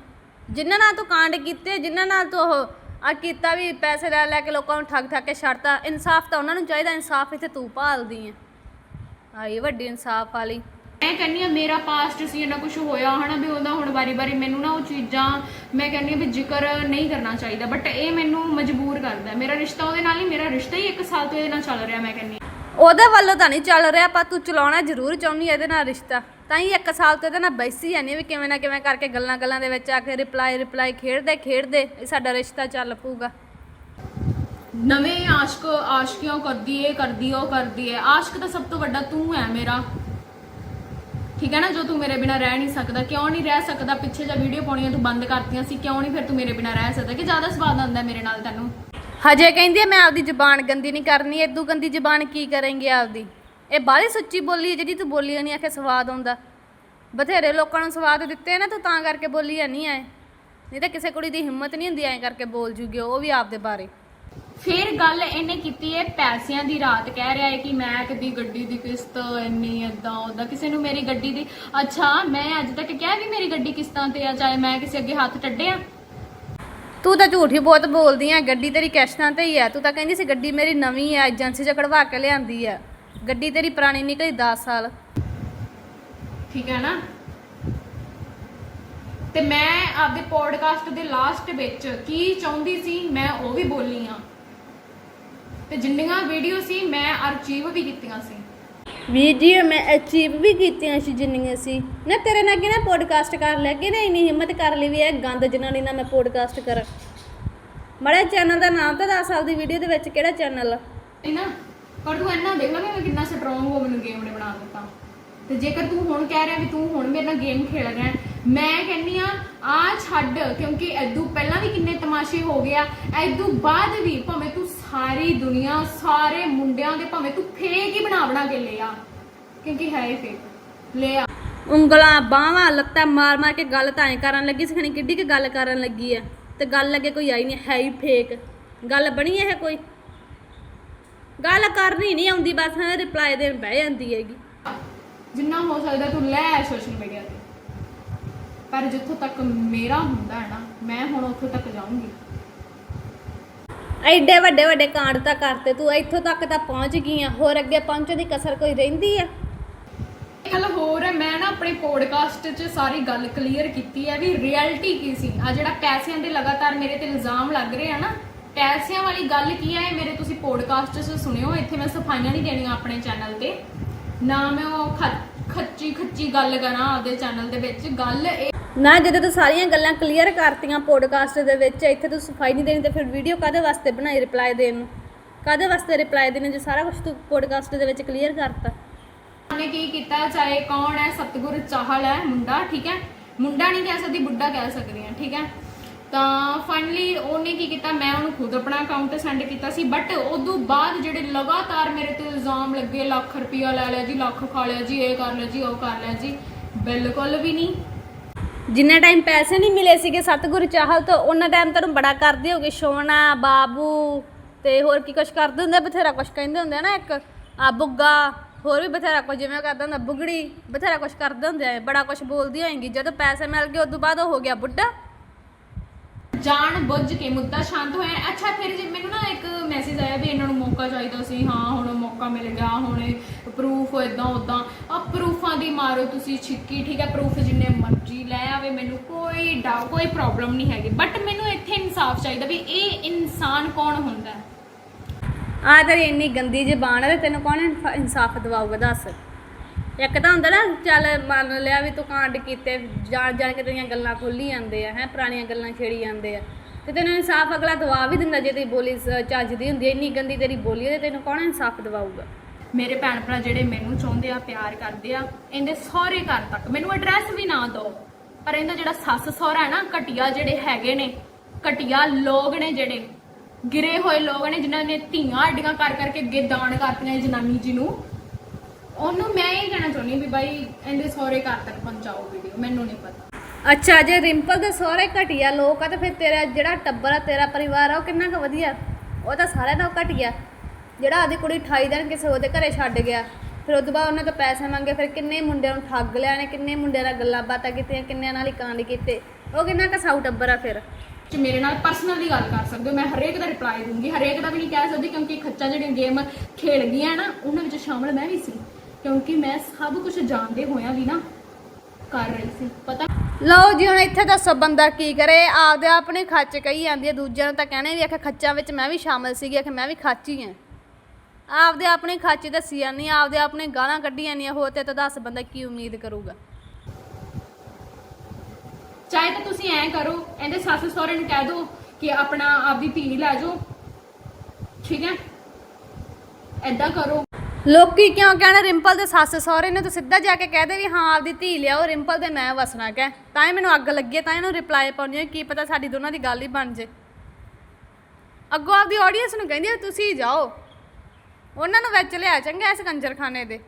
ਜਿਨ੍ਹਾਂ ਨਾਲ ਤੂੰ ਕਾਂਡ ਕੀਤੇ ਜਿਨ੍ਹਾਂ ਨਾਲ ਤੂੰ ਉਹ ਆ ਕੀਤਾ ਵੀ ਪੈਸੇ ਲੈ ਲੈ ਕੇ ਲੋਕਾਂ ਨੂੰ ਠੱਗ ਠੱਗ ਕੇ ਛੱਡਤਾ ਇਨਸਾਫ ਤਾਂ ਉਹਨਾਂ ਨੂੰ ਚਾਹੀਦਾ ਇਨਸਾਫ ਇੱਥੇ ਤੂੰ ਭਾਲਦੀ ਆ ਆਈ ਵੱਡੀ ਇਨਸਾਫ ਵਾਲੀ ਮੈਂ ਕਹਿੰਨੀ ਆ ਮੇਰਾ ਪਾਸਟ ਸੀ ਇਹਨਾਂ ਕੁਝ ਹੋਇਆ ਹਨਾ ਵੀ ਉਹਦਾ ਹੁਣ ਵਾਰੀ-ਵਾਰੀ ਮੈਨੂੰ ਨਾ ਉਹ ਚੀਜ਼ਾਂ ਮੈਂ ਕਹਿੰਨੀ ਆ ਵੀ ਜ਼ਿਕਰ ਨਹੀਂ ਕਰਨਾ ਚਾਹੀਦਾ ਬਟ ਇਹ ਮੈਨੂੰ ਮਜਬੂਰ ਕਰਦਾ ਹੈ। ਮੇਰਾ ਰਿਸ਼ਤਾ ਉਹਦੇ ਨਾਲ ਹੀ ਮੇਰਾ ਰਿਸ਼ਤਾ ਹੀ 1 ਸਾਲ ਤੋਂ ਇਹਦੇ ਨਾਲ ਚੱਲ ਰਿਹਾ ਮੈਂ ਕਹਿੰਨੀ। ਉਹਦੇ ਵੱਲੋਂ ਤਾਂ ਨਹੀਂ ਚੱਲ ਰਿਹਾ ਪਰ ਤੂੰ ਚਲਾਉਣਾ ਜ਼ਰੂਰ ਚਾਹੁੰਦੀ ਹੈ ਇਹਦੇ ਨਾਲ ਰਿਸ਼ਤਾ ਤਾਂ ਹੀ ਇੱਕ ਸਾਲ ਤੋਂ ਇਹਦੇ ਨਾਲ ਬੈਸੀ ਜਾਂਦੀ ਵੀ ਕਿਵੇਂ ਨਾ ਕਿਵੇਂ ਕਰਕੇ ਗੱਲਾਂ ਗੱਲਾਂ ਦੇ ਵਿੱਚ ਆ ਕੇ ਰਿਪਲਾਈ ਰਿਪਲਾਈ ਖੇਡਦੇ ਖੇਡਦੇ ਇਹ ਸਾਡਾ ਰਿਸ਼ਤਾ ਚੱਲ ਪਊਗਾ। ਨਵੇਂ ਆਸ਼ਕ ਆਸ਼ਕੀਆਂ ਕਰਦੀ ਏ ਕਰਦੀ ਉਹ ਕਰਦੀ ਏ ਆਸ਼ਕ ਤਾਂ ਸਭ ਤੋਂ ਵੱਡਾ ਤੂੰ ਹੈ ਮੇਰਾ। ਠੀਕ ਹੈ ਨਾ? ਜੋ ਤੂੰ ਮੇਰੇ ਬਿਨਾ ਰਹਿ ਨਹੀਂ ਸਕਦਾ। ਕਿਉਂ ਨਹੀਂ ਰਹਿ ਸਕਦਾ? ਪਿੱਛੇ ਜਾਂ ਵੀਡੀਓ ਪਾਉਣੀਆਂ ਤੂੰ ਬੰਦ ਕਰਤੀਆਂ ਸੀ। ਕਿਉਂ ਨਹੀਂ ਫਿਰ ਤੂੰ ਮੇਰੇ ਬਿਨਾ ਰਹਿ ਸਕਦਾ? ਕਿ ਜ਼ਿਆਦਾ ਸਵਾਦ ਆਉਂਦਾ ਮੇਰੇ ਨਾਲ ਤੈਨੂੰ। ਹਜੇ ਕਹਿੰਦੀ ਹੈ, ਮੈਂ ਆਪਦੀ ਜ਼ੁਬਾਨ ਗੰਦੀ ਨਹੀਂ ਕਰਨੀ। ਏਦੂ ਗੰਦੀ ਜ਼ੁਬਾਨ ਕੀ ਕਰਾਂਗੇ ਆਪਦੀ? ਇਹ ਬਾਹਲੀ ਸੱਚੀ ਬੋਲੀ ਹੈ ਜਿਹੜੀ ਤੂੰ ਬੋਲੀ ਨਹੀਂ ਆਖੇ ਸਵਾਦ ਆਉਂਦਾ। ਬਥੇਰੇ ਲੋਕਾਂ ਨੂੰ ਸਵਾਦ ਦਿੱਤੇ ਨਾ ਤੂੰ ਤਾਂ ਕਰਕੇ ਬੋਲੀ ਨਹੀਂ ਆਏ। ਨਹੀਂ ਤਾਂ ਕਿਸੇ ਕੁੜੀ ਦੀ ਹਿੰਮਤ ਨਹੀਂ ਹੁੰਦੀ ਐਂ ਕਰਕੇ ਬੋਲ ਜੂਗੀ ਉਹ ਵੀ ਆਪਦੇ ਬਾਰੇ। ਫਿਰ ਗੱਲ ਇਹਨੇ ਕੀਤੀ ਹੈ ਪੈਸਿਆਂ ਦੀ ਰਾਤ ਕਹਿ ਰਿਹਾ ਹੈ ਕਿ ਮੈਂ ਕਦੀ ਗੱਡੀ ਦੀ ਕਿਸ਼ਤ ਇੰਨੀ ਏਦਾਂ ਉਹਦਾ ਕਿਸੇ ਨੂੰ ਮੇਰੀ ਗੱਡੀ ਦੀ। ਅੱਛਾ ਮੈਂ ਅੱਜ ਤੱਕ ਕਿਹਾ ਵੀ ਮੇਰੀ ਗੱਡੀ ਕਿਸ਼ਤਾਂ ਤੇ ਆ ਚਾਹੇ ਮੈਂ ਕਿਸੇ ਅੱਗੇ ਹੱਥ ਟੱਡਿਆ। ਤੂੰ ਤਾਂ ਝੂਠ ਹੀ ਬਹੁਤ ਬੋਲਦੀ ਆ ਗੱਡੀ ਤੇਰੀ ਕਿਸ਼ਤਾਂ ਤੇ ਹੀ ਆ। ਤੂੰ ਤਾਂ ਕਹਿੰਦੀ ਸੀ ਗੱਡੀ ਮੇਰੀ ਨਵੀਂ ਆ ਏਜੰਸੀ 'ਚ ਕਢਵਾ ਕੇ ਲਿਆਂਦੀ ਆ। ਗੱਡੀ ਤੇਰੀ ਪੁਰਾਣੀ ਨਿਕਲੀ 10 ਸਾਲ। ਠੀਕ ਹੈ ਨਾ? ਤੇ ਮੈਂ ਆਪਦੇ ਪੋਡਕਾਸਟ ਦੇ ਲਾਸਟ ਵਿੱਚ ਕੀ ਚਾਹੁੰਦੀ ਸੀ ਮੈਂ ਉਹ ਵੀ ਬੋਲੀ ਆ ਤੇ ਜਿੰਨੀਆਂ ਵੀਡੀਓ ਸੀ ਮੈਂ ਅਰਚੀਵ ਵੀ ਕੀਤੀਆਂ ਸੀ। ਵੀਡੀਓ ਮੈਂ ਅਚੀਵ ਵੀ ਕੀਤੀਆਂ ਸੀ ਜਿੰਨੀਆਂ ਸੀ। ਨਾ ਤੇਰੇ ਨਾਲ ਕਿਹਨੇ ਪੋਡਕਾਸਟ ਕਰ ਲਿਆ ਕਿਹਨੇ ਇੰਨੀ ਹਿੰਮਤ ਕਰ ਲਈ ਵੀ ਇਹ ਗੰਦ ਜਨਾਨੀ ਨਾਲ ਮੈਂ ਪੋਡਕਾਸਟ ਕਰਾਂ। ਮੜਾ ਚੈਨਲ ਦਾ ਨਾਮ ਤਾਂ 10 ਸਾਲ ਦੀ ਵੀਡੀਓ ਦੇ ਵਿੱਚ ਕਿਹੜਾ ਚੈਨਲ ਹੈ ਨਾ? ਪਰ ਤੂੰ ਇੰਨਾ ਦੇਖ ਲੈ ਵੀ ਮੈਂ ਕਿੰਨਾ ਸਟਰੋਂਗ ਹੋ ਮੈਨੂੰ ਗੇਮ ਨੇ ਬਣਾ ਦਿੱਤਾ। ਤੇ ਜੇਕਰ ਤੂੰ ਹੁਣ ਕਹਿ ਰਿਹਾ ਵੀ ਤੂੰ ਹੁਣ ਮੇਰੇ ਨਾਲ ਗੇਮ ਖੇਡ ਰਿਹਾ ਹੈ, ਮੈਂ ਕਹਿੰਨੀ ਆ ਆ ਛੱਡ ਕਿਉਂਕਿ ਐਦੂ ਪਹਿਲਾਂ ਵੀ ਕਿੰਨੇ ਤਮਾਸ਼ੇ ਹੋ ਗਿਆ ਐਦੂ ਬਾਅਦ ਵੀ ਭਾਵੇਂ ਤੂੰ ਸਾਰੀ ਦੁਨੀਆ ਸਾਰੇ ਮੁੰਡਿਆਂ ਦੇ ਭਾਵੇਂ ਤੂੰ ਫੇਕ ਹੀ ਬਣਾ ਬਣਾ ਕੇ ਲੈ ਆ ਕਿਉਂਕਿ ਹੈ ਹੀ ਫੇਕ ਲੈ ਆ। ਉਂਗਲਾਂ ਬਾਹਾਂ ਲੱਤਾਂ ਮਾਰ ਮਾਰ ਕੇ ਗੱਲ ਤਾਂ ਐ ਕਰਨ ਲੱਗੀ ਸਿਖਣੀ ਕਿੱਡੀ ਕਿ ਗੱਲ ਕਰਨ ਲੱਗੀ ਆ ਤੇ ਗੱਲ ਅੱਗੇ ਕੋਈ ਆਈ ਨਹੀਂ ਹੈ ਹੀ ਫੇਕ ਗੱਲ ਬਣੀ ਇਹ ਕੋਈ? ਗੱਲ ਕਰਨੀ ਨਹੀਂ ਆਉਂਦੀ ਬਸ ਰਿਪਲਾਈ ਦੇਣ ਬਹਿ ਜਾਂਦੀ ਹੈਗੀ। ਜਿੰਨਾ ਹੋ ਸਕਦਾ ਤੂੰ ਲੈ ਸੋਸ਼ਲ ਮੀਡੀਆ ਤੇ। ਪਰ ਜਿੱਥੋਂ ਤੱਕ ਮੇਰਾ ਹੁੰਦਾ ਹੈ ਨਾ ਮੈਂ ਹੁਣ ਉੱਥੋਂ ਤੱਕ ਜਾਊਂਗੀ। ਐਡੇ ਵੱਡੇ ਵੱਡੇ ਕਾਂਡ ਤਾਂ ਕਰਤੇ ਤੂੰ ਇੱਥੋਂ ਤੱਕ ਤਾਂ ਪਹੁੰਚ ਗਈ ਆ। ਹੋਰ ਅੱਗੇ ਪਹੁੰਚਣ ਦੀ ਕਸਰ ਕੋਈ ਰਹਿੰਦੀ ਆ? ਇੱਕ ਗੱਲ ਹੋਰ ਹੈ ਮੈਂ ਨਾ ਆਪਣੇ ਪੋਡਕਾਸਟ 'ਚ ਸਾਰੀ ਗੱਲ ਕਲੀਅਰ ਕੀਤੀ ਹੈ ਵੀ ਰਿਐਲਿਟੀ ਕੀ ਸੀ। ਆ ਜਿਹੜਾ ਪੈਸਿਆਂ ਦੇ ਲਗਾਤਾਰ ਮੇਰੇ ਤੇ ਇਲਜ਼ਾਮ ਲੱਗ ਰਹੇ ਆ ਨਾ ਪੈਸਿਆਂ ਵਾਲੀ ਗੱਲ ਕੀ ਹੈ ਮੇਰੇ ਤੁਸੀਂ ਪੋਡਕਾਸਟ 'ਚ ਸੁਣਿਓ। ਇੱਥੇ ਮੈਂ ਸਫਾਈਆਂ ਨਹੀਂ ਦੇਣੀਆਂ ਆਪਣੇ ਚੈਨਲ ਤੇ। ਨਾ ਮੈਂ ਉਹ ਖੱਚੀ ਖੱਚੀ ਗੱਲ ਕਰਾਂ ਆਪਦੇ ਚੈਨਲ ਦੇ ਵਿੱਚ। ਗੱਲ ਇਹ ਨਾ ਜਦੋਂ ਤੂੰ ਸਾਰੀਆਂ ਗੱਲਾਂ ਕਲੀਅਰ ਕਰਤੀਆਂ ਪੋਡਕਾਸਟ ਦੇ ਵਿੱਚ ਇੱਥੇ ਤੂੰ ਸਫ਼ਾਈ ਨਹੀਂ ਦੇਣੀ ਤੇ ਫਿਰ ਵੀਡੀਓ ਕਾਦੇ ਵਾਸਤੇ ਬਣਾਈ ਰਿਪਲਾਈ ਦੇਣ ਨੂੰ? ਕਾਦੇ ਵਾਸਤੇ ਰਿਪਲਾਈ ਦੇਣੇ ਜੇ ਸਾਰਾ ਕੁਝ ਤੂੰ ਪੋਡਕਾਸਟ ਦੇ ਵਿੱਚ ਕਲੀਅਰ ਕਰਤਾ? ਉਹਨੇ ਕੀ ਕੀਤਾ? ਚਾਹੇ ਕੌਣ ਹੈ ਸਤਗੁਰ ਚਾਹਲ ਹੈ ਮੁੰਡਾ ਠੀਕ ਹੈ? ਮੁੰਡਾ ਨਹੀਂ ਕਹਿ ਸਕਦੀ ਬੁੱਢਾ ਕਹਿ ਸਕਦੀ ਹਾਂ ਠੀਕ ਹੈ? ਤਾਂ ਫਾਈਨਲੀ ਉਹਨੇ ਕੀ ਕੀਤਾ, ਮੈਂ ਉਹਨੂੰ ਖੁਦ ਆਪਣਾ ਅਕਾਊਂਟ ਸੈਂਡ ਕੀਤਾ ਸੀ ਬਟ ਉਦੋਂ ਬਾਅਦ ਜਿਹੜੇ ਲਗਾਤਾਰ ਮੇਰੇ ਤੇ ਇਲਜ਼ਾਮ ਲੱਗੇ, ਲੱਖ ਰੁਪਇਆ ਲੈ ਲਿਆ ਜੀ, ਲੱਖ ਖਾ ਲਿਆ ਜੀ, ਇਹ ਕਰ ਲਿਆ ਜੀ, ਉਹ ਕਰ ਲਿਆ ਜੀ, ਬਿਲਕੁਲ ਵੀ ਨਹੀਂ। ਜਿੰਨਾ ਟਾਈਮ ਪੈਸੇ ਨਹੀਂ ਮਿਲੇ ਸੀਗੇ ਸਤਿਗੁਰੂ ਚਾਹਲ ਤੋਂ, ਉਹਨਾਂ ਟਾਈਮ ਤੁਹਾਨੂੰ ਬੜਾ ਕਰਦੇ ਹੋਗੇ ਸੋਨਾ ਬਾਬੂ ਤੇ ਹੋਰ ਕੀ ਕੁਛ ਕਰਦੇ ਹੁੰਦੇ ਬਥੇਰਾ ਕੁਛ ਕਹਿੰਦੇ ਹੁੰਦੇ ਆ ਨਾ ਇੱਕ, ਆ ਬੁੱਗਾ, ਹੋਰ ਵੀ ਬਥੇਰਾ ਕੁਝ ਜਿਵੇਂ ਕਰਦਾ ਹੁੰਦਾ, ਬੁਗੜੀ, ਬਥੇਰਾ ਕੁਛ ਕਰਦੇ ਹੁੰਦੇ ਆ, ਬੜਾ ਕੁਛ ਬੋਲਦੀ ਹੋਏਗੀ, ਜਦੋਂ ਪੈਸੇ ਮਿਲ ਗਏ, ਉਦੋਂ ਬਾਅਦ ਉਹ ਹੋ ਗਿਆ ਬੁੱਢਾ। ਜਾਣ ਬੁੱਝ ਕੇ ਮੁੱਦਾ ਸ਼ਾਂਤ ਹੋਇਆ। ਅੱਛਾ, ਫਿਰ ਜੇ ਮੈਨੂੰ ਨਾ ਇੱਕ ਮੈਸੇਜ ਆਇਆ ਵੀ ਇਹਨਾਂ ਨੂੰ ਮੌਕਾ ਚਾਹੀਦਾ ਸੀ। ਹਾਂ, ਹੁਣ ਮੌਕਾ ਮਿਲ ਗਿਆ, ਹੁਣ ਪ੍ਰੂਫ ਇਦਾਂ ਉਦਾਂ ਆ ਪ੍ਰੂਫਾਂ ਦੀ ਮਾਰੋ ਤੁਸੀਂ ਛਿੱਕੀ, ਠੀਕ ਹੈ? ਪ੍ਰੂਫ ਜਿੰਨੇ ਮਰਜ਼ੀ ਲੈ ਆਵੇ, ਮੈਨੂੰ ਕੋਈ ਡਾਊ ਕੋਈ ਪ੍ਰੋਬਲਮ ਨਹੀਂ ਹੈਗੀ। ਬਟ ਮੈਨੂੰ ਇੱਥੇ ਇਨਸਾਫ ਚਾਹੀਦਾ ਵੀ ਇਹ ਇਨਸਾਨ ਕੌਣ ਹੁੰਦਾ ਆ ਤੇਰੀ ਇੰਨੀ ਗੰਦੀ ਜ਼ਬਾਨ ਹੈ ਤੈਨੂੰ ਕੌਣ ਇਨਸਾਫ ਦਿਵਾਊਗਾ? ਦੱਸ। ਇੱਕ ਤਾਂ ਹੁੰਦਾ ਨਾ, ਚੱਲ ਮੰਨ ਲਿਆ ਵੀ ਤੂੰ ਕਾਂਡ ਕੀਤੇ, ਜਾਣ ਜਾਣ ਕੇ ਤੇਰੀਆਂ ਗੱਲਾਂ ਖੋਲੀ ਜਾਂਦੇ ਆ, ਹੈ, ਪੁਰਾਣੀਆਂ ਗੱਲਾਂ ਛੇੜੀ ਜਾਂਦੇ ਆ। ਤੇ ਤੈਨੂੰ ਇਨਸਾਫ ਅਗਲਾ ਦਵਾ ਵੀ ਦਿੰਦਾ ਜੇ ਤੇਰੀ ਬੋਲੀ ਸ- ਚੱਜਦੀ ਹੁੰਦੀ ਹੈ ਇੰਨੀ ਗੰਦੀ ਤੇਰੀ ਬੋਲੀ ਹੈ ਤੇ ਤੈਨੂੰ ਕੌਣ ਇਨਸਾਫ ਦਵਾਊਗਾ? ਮੇਰੇ ਭੈਣ ਭਰਾ ਜਿਹੜੇ ਮੈਨੂੰ ਚਾਹੁੰਦੇ ਆ, ਪਿਆਰ ਕਰਦੇ ਆ, ਇਹਦੇ ਸਹੁਰੇ ਘਰ ਤੱਕ ਮੈਨੂੰ ਐਡਰੈਸ ਵੀ ਨਾ ਦਿਓ। ਪਰ ਇਹਦਾ ਜਿਹੜਾ ਸੱਸ ਸਹੁਰਾ ਹੈ ਨਾ, ਘਟੀਆ ਜਿਹੜੇ ਹੈਗੇ ਨੇ, ਘਟੀਆ ਲੋਕ ਨੇ ਜਿਹੜੇ, ਗਿਰੇ ਹੋਏ ਲੋਕ ਨੇ, ਜਿਨ੍ਹਾਂ ਨੇ ਧੀਆਂ ਅੱਡੀਆਂ ਕਰ ਕਰਕੇ ਅੱਗੇ ਦਾਨ ਕਰਤੀਆਂ ਇਹ ਜਨਾਨੀ ਜੀ ਨੂੰ ਉਹਨੂੰ ਮੈਂ ਇਹ ਕਹਿਣਾ ਚਾਹੁੰਦੀ ਵੀ ਬਾਈ ਇਹਦੇ ਸਹੁਰੇ ਘਰ ਤੱਕ ਪਹੁੰਚਾਓ ਵੀਡੀਓ ਮੈਨੂੰ ਨਹੀਂ ਪਤਾ। ਅੱਛਾ ਜੇ ਰਿੰਪਲ ਦੇ ਸਹੁਰੇ ਘਟੀਆ ਲੋਕ ਆ ਤੇ ਫਿਰ ਤੇਰਾ ਜਿਹੜਾ ਟੱਬਰ ਆ ਤੇਰਾ ਪਰਿਵਾਰ ਆ ਉਹ ਕਿੰਨਾ ਕੁ ਵਧੀਆ? ਉਹ ਤਾਂ ਸਾਰਿਆਂ ਨਾਲੋਂ ਘਟੀਆ। ਜਿਹੜਾ ਆਦੀ ਕੁੜੀ 28 ਦਿਨ ਕਿਸੇ ਉਹਦੇ ਘਰੇ ਛੱਡ ਗਿਆ ਫਿਰ ਉਦੋਂ ਬਾਅਦ ਉਹਨਾਂ ਤੋਂ ਪੈਸੇ ਮੰਗੇ ਫਿਰ ਕਿੰਨੇ ਮੁੰਡਿਆਂ ਨੂੰ ਠੱਗ ਲਿਆ ਨੇ ਕਿੰਨੇ ਮੁੰਡਿਆਂ ਨਾਲ ਗੱਲਾਂ ਬਾਤਾਂ ਕੀਤੀਆਂ ਕਿੰਨਿਆਂ ਨਾਲ ਹੀ ਕਾਂਡ ਕੀਤੇ। ਉਹ ਕਿੰਨਾ ਕਸਾਊ ਟੱਬਰ ਆ ਫਿਰ? ਕਿ ਮੇਰੇ ਨਾਲ ਪਰਸਨਲੀ ਗੱਲ ਕਰ ਸਕਦੇ ਹੋ ਮੈਂ ਹਰੇਕ ਦਾ ਰਿਪਲਾਈ ਦੂੰਗੀ। ਹਰੇਕ ਦਾ ਵੀ ਨਹੀਂ ਕਹਿ ਸਕਦੀ ਕਿਉਂਕਿ ਖੱਚਾ ਜਿਹੜੀਆਂ ਗੇਮ ਖੇਡ ਗਈਆਂ ਨਾ ਉਹਨਾਂ ਵਿੱਚ ਸ਼ਾਮਲ ਮੈਂ ਵੀ ਸੀ। ਕਿਉਂਕਿ ਮੈਂ ਸਭ ਕੁਝ ਜਾਣਦੇ ਹੋਇਆਂ ਵੀ ਨਾ ਕਰ ਰਹੀ ਸੀ ਪਤਾ ਲਓ ਜੀ ਹੁਣ ਇੱਥੇ ਦੱਸੋ ਬੰਦਾ ਕੀ ਕਰੇ? ਆਪਦੇ ਆਪਣੇ ਖੱਚ ਕਹੀ ਜਾਂਦੀ ਹੈ ਦੂਜਿਆਂ ਨੂੰ ਤਾਂ ਕਹਿਣੇ ਵੀ ਆਖੇ ਖੱਚਾਂ ਵਿੱਚ ਮੈਂ ਵੀ ਸ਼ਾਮਲ ਸੀਗੀ ਆਖੇ ਮੈਂ ਵੀ ਖਾਚੀ ਹਾਂ ਆਪਦੇ ਆਪਣੇ ਖੱਚ ਦੱਸੀ ਜਾਂਦੀ ਆ, ਆਪਦੇ ਆਪਣੇ ਗਾਲਾਂ ਕੱਢੀ ਜਾਂਦੀਆਂ ਹੋ ਤੇ ਤਾਂ ਦੱਸ ਬੰਦਾ ਕੀ ਉਮੀਦ ਕਰੂਗਾ। ਚਾਹੇ ਤਾਂ ਤੁਸੀਂ ਐਂ ਕਰੋ ਇਹਦੇ ਸੱਸ ਸਹੁਰੇ ਨੂੰ ਕਹਿ ਦਿਓ ਕਿ ਆਪਣਾ ਆਪਦੀ ਧੀ ਲੈ ਜਾਓ। ਠੀਕ ਹੈ? ਐਦਾਂ ਕਰੋ। ਲੋਕੀ ਕਿਉਂ ਕਹਿਣਾ ਰਿੰਪਲ ਦੇ ਸੱਸ ਸਹੁਰੇ ਨੇ ਤਾਂ ਸਿੱਧਾ ਜਾ ਕੇ ਕਹਦੇ ਵੀ ਹਾਂ ਆਪਦੀ ਧੀ ਲਿਆਓ ਰਿੰਪਲ ਦੇ ਮੈਂ ਵਸਣਾ ਕਹਿ। ਤਾਂ ਹੀ ਮੈਨੂੰ ਅੱਗ ਲੱਗੀ ਹੈ, ਤਾਂ ਇਹਨੂੰ ਰਿਪਲਾਈ ਪਾਉਣੀ ਹੈ ਕੀ ਪਤਾ ਸਾਡੀ ਦੋਨਾਂ ਦੀ ਗੱਲ ਹੀ ਬਣ ਜੇ। ਅੱਗੋਂ ਆਪਦੀ ਆਡੀਅנס ਨੂੰ ਕਹਿੰਦੀ ਆ ਤੁਸੀਂ ਜਾਓ। ਉਹਨਾਂ ਨੂੰ ਵਿੱਚ ਲਿਆ ਚੰਗਾ ਇਸ ਕੰਜਰਖਾਨੇ ਦੇ।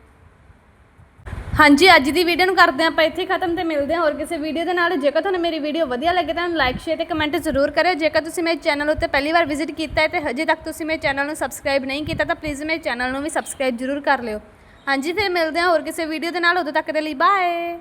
ਹਾਂਜੀ, ਅੱਜ ਦੀ ਵੀਡੀਓ ਨੂੰ ਕਰਦੇ ਹਾਂ ਆਪਾਂ, ਇੱਥੇ ਖਤਮ ਤੇ ਮਿਲਦੇ ਹਾਂ ਹੋਰ ਕਿਸੇ ਵੀਡੀਓ ਦੇ ਨਾਲ। ਜੇਕਰ ਤੁਹਾਨੂੰ ਮੇਰੀ ਵੀਡੀਓ ਵਧੀਆ ਲੱਗੇ ਤਾਂ ਲਾਈਕ ਸ਼ੇਅਰ ਤੇ ਕਮੈਂਟ ਜ਼ਰੂਰ ਕਰਿਓ। ਜੇਕਰ ਤੁਸੀਂ ਮੇਰੇ ਚੈਨਲ ਉੱਤੇ ਪਹਿਲੀ ਵਾਰ ਵਿਜ਼ਿਟ ਕੀਤਾ ਹੈ ਤੇ ਹਜੇ ਤੱਕ ਤੁਸੀਂ ਮੇਰੇ ਚੈਨਲ ਨੂੰ ਸਬਸਕ੍ਰਾਈਬ ਨਹੀਂ ਕੀਤਾ, ਤਾਂ ਪਲੀਜ਼ ਮੇਰੇ ਚੈਨਲ ਨੂੰ ਵੀ ਸਬਸਕ੍ਰਾਈਬ ਜ਼ਰੂਰ ਕਰ ਲਿਓ। ਹਾਂਜੀ, ਫਿਰ ਮਿਲਦੇ ਹਾਂ ਹੋਰ ਕਿਸੇ ਵੀਡੀਓ ਦੇ ਨਾਲ। ਉਦੋਂ ਤੱਕ ਦੇ ਲਈ ਬਾਏ